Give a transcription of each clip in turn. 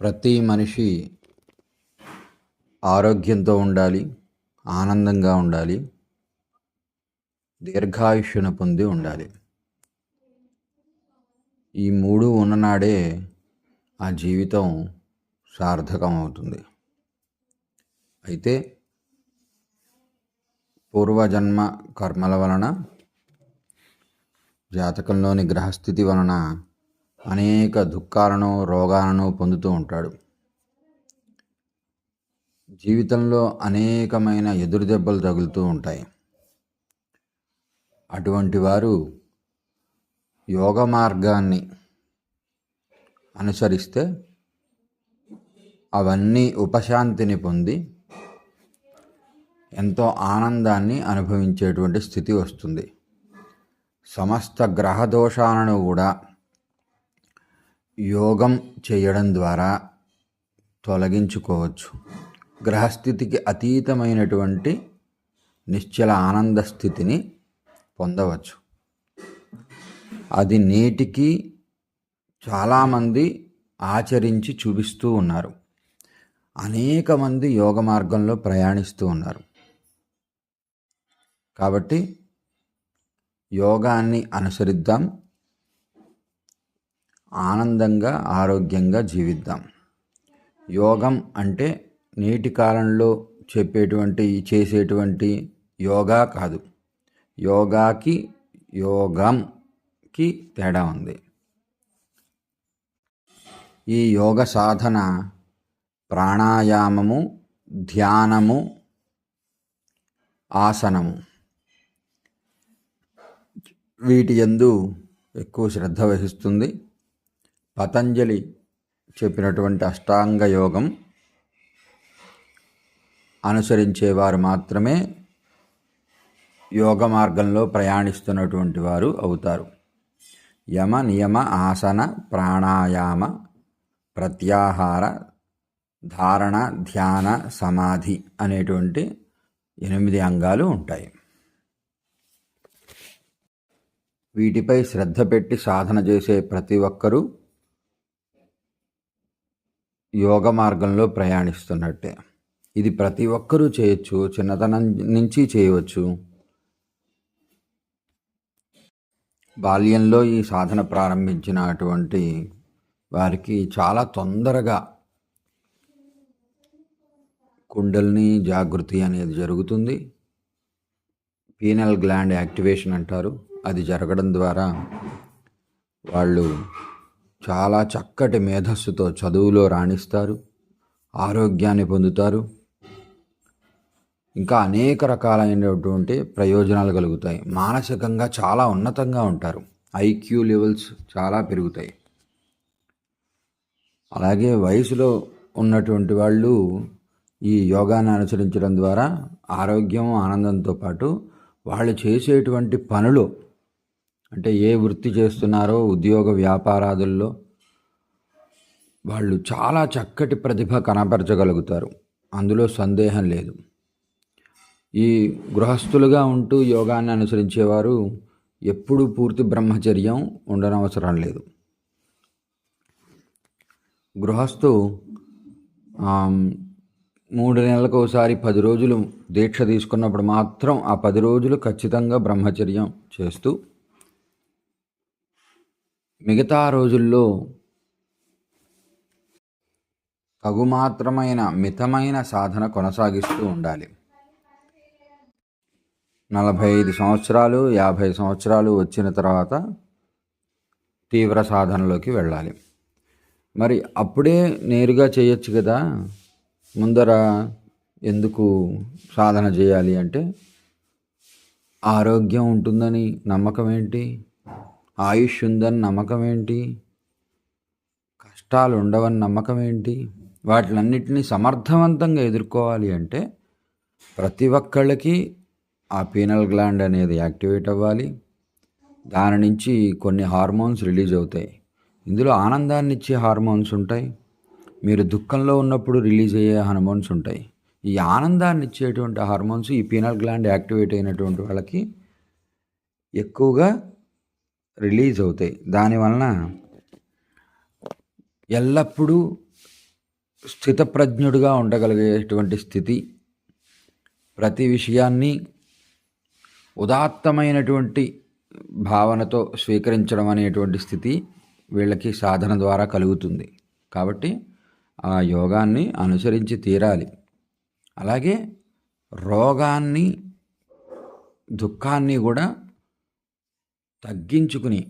ప్రతి మనిషి ఆరోగ్యంతో ఉండాలి ఆనందంగా ఉండాలి దీర్ఘాయుష్యను పొంది ఉండాలి. ఈ మూడు ఉన్ననాడే ఆ జీవితం సార్థకం అవుతుంది అయితే పూర్వజన్మ కర్మల వలన జాతకంలోని గ్రహస్థితి వలన అనేక దుఃఖాలను రోగాలను పొందుతూ ఉంటాడు. జీవితంలో అనేకమైన ఎదురు దెబ్బలు తగులుతూ ఉంటాయి. అటువంటి వారు యోగ మార్గాన్ని అనుసరిస్తే అవన్నీ ఉపశాంతిని పొంది ఎంతో ఆనందాన్ని అనుభవించేటువంటి స్థితి వస్తుంది. సమస్త గ్రహ దోషాలను కూడా యోగం చేయడం ద్వారా తొలగించుకోవచ్చు. గ్రహస్థితికి అతీతమైనటువంటి నిశ్చల ఆనంద స్థితిని పొందవచ్చు. అది నేటికి చాలామంది ఆచరించి చూపిస్తూ ఉన్నారు. అనేక మంది యోగ మార్గంలో ప్రయాణిస్తూ ఉన్నారు. కాబట్టి యోగాన్ని అనుసరిద్దాం. ఆనందంగా ఆరోగ్యంగా జీవిద్దాం. యోగం అంటే నేటి కాలంలో చెప్పేటువంటి చేసేటువంటి యోగా కాదు. యోగాకి యోగంకి తేడా ఉంది. ఈ యోగ సాధన ప్రాణాయామము ధ్యానము ఆసనము. వీటి ఎందు ఎక్కువ శ్రద్ధ వహిస్తుంది. పతంజలి చెప్పినటువంటి అష్టాంగ యోగం అనుసరించేవారు మాత్రమే యోగ మార్గంలో ప్రయాణిస్తున్నటువంటి వారు అవుతారు. యమ నియమ ఆసన ప్రాణాయామ ప్రత్యాహార ధారణ ధ్యాన సమాధి అనేటువంటి ఎనిమిది అంగాలు ఉంటాయి. వీటిపై శ్రద్ధ పెట్టి సాధన చేసే ప్రతి ఒక్కరూ యోగ మార్గంలో ప్రయాణిస్తున్నట్టే. ఇది ప్రతి ఒక్కరూ చేయొచ్చు చిన్నతనం నుంచి చేయవచ్చు. బాల్యంలో ఈ సాధన ప్రారంభించినటువంటి వారికి చాలా తొందరగా కుండల్ని జాగృతి అనేది జరుగుతుంది. పీనల్ గ్లాండ్ యాక్టివేషన్ అంటారు. అది జరగడం ద్వారా వాళ్ళు చాలా చక్కటి మేధస్సుతో చదువులో రాణిస్తారు ఆరోగ్యాన్ని పొందుతారు. ఇంకా అనేక రకాలైనటువంటి ప్రయోజనాలు కలుగుతాయి. మానసికంగా చాలా ఉన్నతంగా ఉంటారు. ఐక్యూ లెవెల్స్ చాలా పెరుగుతాయి. అలాగే వయసులో ఉన్నటువంటి వాళ్ళు ఈ యోగాన్ని అనుసరించడం ద్వారా ఆరోగ్యం ఆనందంతో పాటు వాళ్ళు చేసేటువంటి పనులు అంటే ఏ వృత్తి చేస్తున్నారో ఉద్యోగ వ్యాపారాదుల్లో వాళ్ళు చాలా చక్కటి ప్రతిభ కనపరచగలుగుతారు అందులో సందేహం లేదు. ఈ గృహస్థులుగా ఉంటూ యోగాన్ని అనుసరించేవారు ఎప్పుడూ పూర్తి బ్రహ్మచర్యం ఉండనవసరం లేదు. గృహస్థు మూడు నెలలకు ఒకసారి పది రోజులు దీక్ష తీసుకున్నప్పుడు మాత్రం ఆ పది రోజులు ఖచ్చితంగా బ్రహ్మచర్యం చేస్తూ మిగతా రోజుల్లో తగుమాత్రమైన మితమైన సాధన కొనసాగిస్తూ ఉండాలి. నలభై ఐదు సంవత్సరాలు యాభై సంవత్సరాలు వచ్చిన తర్వాత తీవ్ర సాధనలోకి వెళ్ళాలి. మరి అప్పుడే నేరుగా చేయొచ్చు కదా? ముందర ఎందుకు సాధన చేయాలి అంటే ఆరోగ్యం ఉంటుందని నమ్మకం ఏంటి? ఆయుష్ ఉందని నమ్మకం ఏంటి కష్టాలు ఉండవని నమ్మకం ఏంటి వాటిలన్నిటినీ సమర్థవంతంగా ఎదుర్కోవాలి అంటే ప్రతి ఒక్కళ్ళకి ఆ పీనల్ గ్లాండ్ అనేది యాక్టివేట్ అవ్వాలి. దాని నుంచి కొన్ని హార్మోన్స్ రిలీజ్ అవుతాయి. ఇందులో ఆనందాన్ని ఇచ్చే హార్మోన్స్ ఉంటాయి. మీరు దుఃఖంలో ఉన్నప్పుడు రిలీజ్ అయ్యే హార్మోన్స్ ఉంటాయి. ఈ ఆనందాన్ని ఇచ్చేటువంటి హార్మోన్స్ ఈ పీనల్ గ్లాండ్ యాక్టివేట్ అయినటువంటి వాళ్ళకి ఎక్కువగా రిలీజ్ అవుతాయి. దానివలన ఎల్లప్పుడూ స్థితప్రజ్ఞుడిగా ఉండగలిగేటువంటి స్థితి ప్రతి విషయాన్ని ఉదాత్తమైనటువంటి భావనతో స్వీకరించడం అనేటువంటి స్థితి వీళ్ళకి సాధన ద్వారా కలుగుతుంది. కాబట్టి ఆ యోగాన్ని అనుసరించి తీరాలి. అలాగే రోగాన్ని దుఃఖాన్ని కూడా తగ్గించుకుని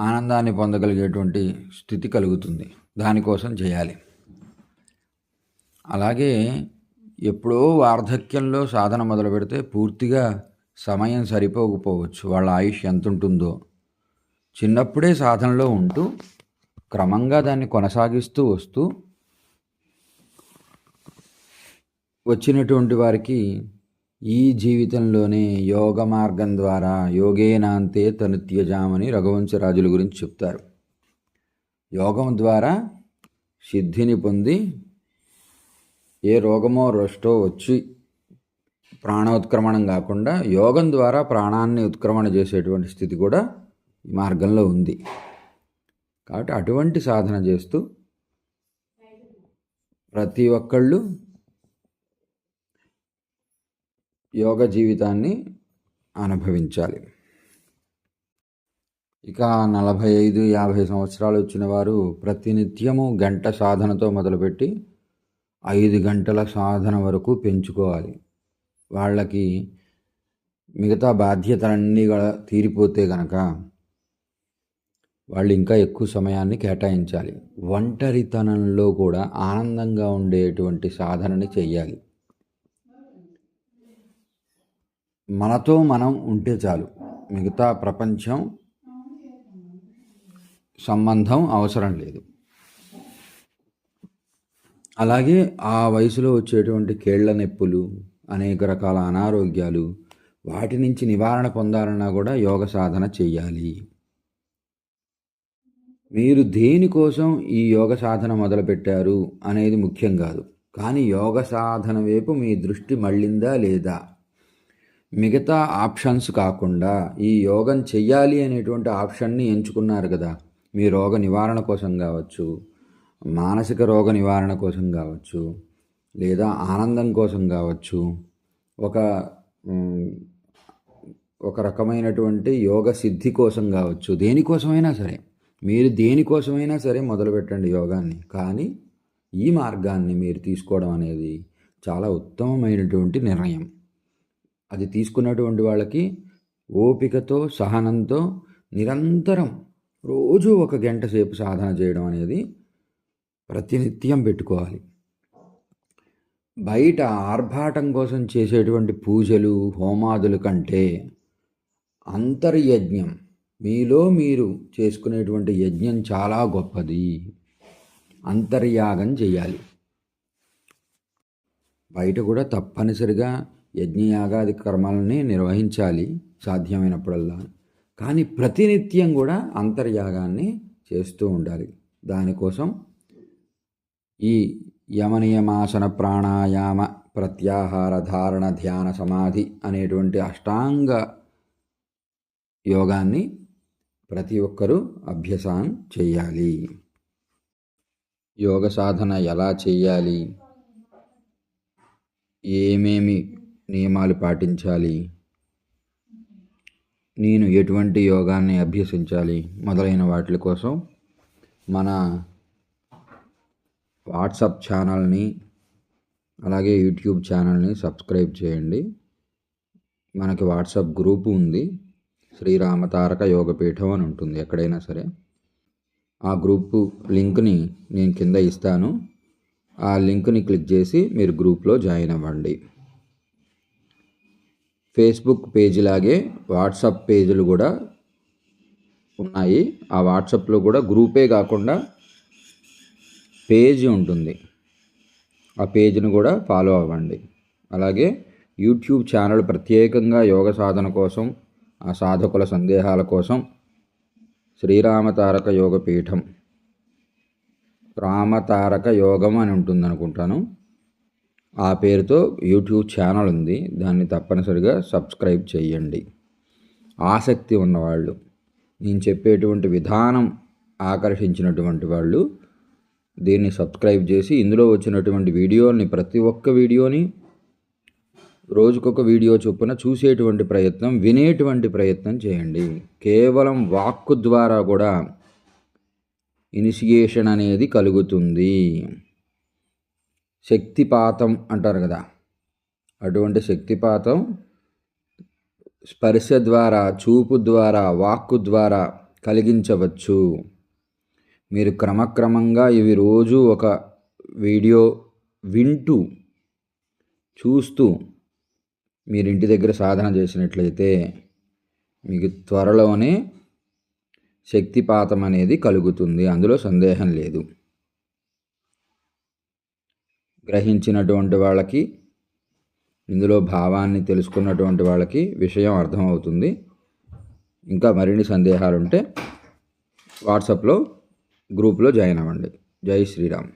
ఆనందాన్ని పొందగలిగేటువంటి స్థితి కలుగుతుంది. దానికోసం చేయాలి. అలాగే ఎప్పుడో వార్ధక్యంలో సాధన మొదలు పెడితే పూర్తిగా సమయం సరిపోకపోవచ్చు. వాళ్ళ ఆయుష్ ఎంత ఉంటుందో చిన్నప్పుడే సాధనలో ఉంటూ క్రమంగా దాన్ని కొనసాగిస్తూ వస్తూ వచ్చినటువంటి వారికి ఈ జీవితంలోనే యోగ మార్గం ద్వారా యోగేనాంతే తను త్యజామని రఘువంశరాజుల గురించి చెప్తారు. యోగం ద్వారా సిద్ధిని పొంది ఏ రోగమో రష్టో వచ్చి ప్రాణోత్క్రమణం కాకుండా యోగం ద్వారా ప్రాణాన్ని ఉత్క్రమణ చేసేటువంటి స్థితి కూడా ఈ మార్గంలో ఉంది. కాబట్టి అటువంటి సాధన చేస్తూ ప్రతి ఒక్కళ్ళు యోగ జీవితాన్ని అనుభవించాలి. ఇక నలభై ఐదు యాభై సంవత్సరాలు వచ్చిన వారు ప్రతినిత్యము గంట సాధనతో మొదలుపెట్టి ఐదు గంటల సాధన వరకు పెంచుకోవాలి. వాళ్ళకి మిగతా బాధ్యతలన్నీ కూడా తీరిపోతే గనక వాళ్ళు ఇంకా ఎక్కువ సమయాన్ని కేటాయించాలి. ఒంటరితనంలో కూడా ఆనందంగా ఉండేటువంటి సాధనని చెయ్యాలి. మనతో మనం ఉంటే చాలు. మిగతా ప్రపంచం సంబంధం అవసరం లేదు. అలాగే ఆ వయసులో వచ్చేటువంటి కేళ్ళ నొప్పులు అనేక రకాల అనారోగ్యాలు వాటి నుంచి నివారణ పొందాలన్నా కూడా యోగ సాధన చెయ్యాలి. మీరు దేనికోసం ఈ యోగ సాధన మొదలుపెట్టారు అనేది ముఖ్యం కాదు. కానీ యోగ సాధన వైపు మీ దృష్టి మళ్ళిందా లేదా? మిగతా ఆప్షన్స్ కాకుండా ఈ యోగం చెయ్యాలి అనేటువంటి ఆప్షన్ని ఎంచుకున్నారు కదా. మీ రోగ నివారణ కోసం కావచ్చు మానసిక రోగ నివారణ కోసం కావచ్చు లేదా ఆనందం కోసం కావచ్చు ఒక ఒక రకమైనటువంటి యోగ సిద్ధి కోసం కావచ్చు దేనికోసమైనా సరే. మీరు దేనికోసమైనా సరే మొదలుపెట్టండి యోగాన్ని. కానీ ఈ మార్గాన్ని మీరు తీసుకోవడం అనేది చాలా ఉత్తమమైనటువంటి నిర్ణయం. అది తీసుకున్నటువంటి వాళ్ళకి ఓపికతో సహనంతో నిరంతరం రోజు ఒక గంట సేపు సాధన చేయడం అనేది ప్రతినిత్యం పెట్టుకోవాలి. బయట ఆర్భాటం కోసం చేసేటువంటి పూజలు హోమాదుల కంటే అంతర్యజ్ఞం మీలో మీరు చేసుకునేటువంటి యజ్ఞం చాలా గొప్పది. అంతర్యాగం చేయాలి. బయట కూడా తప్పనిసరిగా యజ్ఞయాగాది కర్మలని నిర్వహించాలి సాధ్యమైనప్పుడల్లా. కానీ ప్రతినిత్యం కూడా అంతర్యాగాన్ని చేస్తూ ఉండాలి. దానికోసం ఈ యమనియమాసన ప్రాణాయామ ప్రత్యాహార ధారణ ధ్యాన సమాధి అనేటువంటి అష్టాంగ యోగాన్ని ప్రతి ఒక్కరూ అభ్యసాన్ చేయాలి. యోగ సాధన ఎలా చేయాలి? ఏమేమి నియమాలు పాటించాలి. నేను ఎటువంటి యోగాన్ని అభ్యసించాలి మొదలైన వాటి కోసం మన వాట్సాప్ ఛానల్ని అలాగే యూట్యూబ్ ఛానల్ని సబ్స్క్రైబ్ చేయండి. మనకి వాట్సాప్ గ్రూపు ఉంది. శ్రీరామతారక యోగపీఠం అని ఉంటుంది ఎక్కడైనా సరే. ఆ గ్రూపు లింక్ని నేను కింద ఇస్తాను. ఆ లింక్ని క్లిక్ చేసి మీరు గ్రూప్లో జాయిన్ అవ్వండి. ఫేస్బుక్ పేజీ లాగే వాట్సాప్ పేజీలు కూడా ఉన్నాయి. ఆ వాట్సాప్లో కూడా గ్రూపే కాకుండా పేజీ ఉంటుంది. ఆ పేజీని కూడా ఫాలో అవ్వండి. అలాగే యూట్యూబ్ ఛానల్ ప్రత్యేకంగా యోగ సాధన కోసం ఆ సాధకుల సందేహాల కోసం శ్రీరామతారక యోగ పీఠం రామతారక యోగం అని ఉంటుంది అనుకుంటాను ఆ పేరుతో యూట్యూబ్ ఛానల్ ఉంది. దాన్ని తప్పనిసరిగా సబ్స్క్రైబ్ చేయండి. ఆసక్తి ఉన్నవాళ్ళు నేను చెప్పేటువంటి విధానం ఆకర్షించినటువంటి వాళ్ళు దీన్ని సబ్స్క్రైబ్ చేసి ఇందులో వచ్చినటువంటి వీడియోని ప్రతి ఒక్క వీడియోని రోజుకొక వీడియో చొప్పున చూసేటువంటి ప్రయత్నం వినేటువంటి ప్రయత్నం చేయండి. కేవలం వాక్కు ద్వారా కూడా ఇనిషియేషన్ అనేది కలుగుతుంది. శక్తిపాతం అంటారు కదా. అటువంటి శక్తిపాతం స్పర్శ ద్వారా చూపు ద్వారా వాక్కు ద్వారా కలిగించవచ్చు. మీరు క్రమక్రమంగా ఇవి రోజు ఒక వీడియో వింటూ చూస్తూ మీరు ఇంటి దగ్గర సాధన చేసినట్లయితే మీకు త్వరలోనే శక్తిపాతం అనేది కలుగుతుంది. అందులో సందేహం లేదు. గ్రహించినటువంటి వాళ్ళకి ఇందులో భావాన్ని తెలుసుకున్నటువంటి వాళ్ళకి విషయం అర్థమవుతుంది. ఇంకా మరిన్ని సందేహాలు ఉంటే వాట్సాప్లో గ్రూప్లో జాయిన్ అవ్వండి. జై శ్రీరామ్.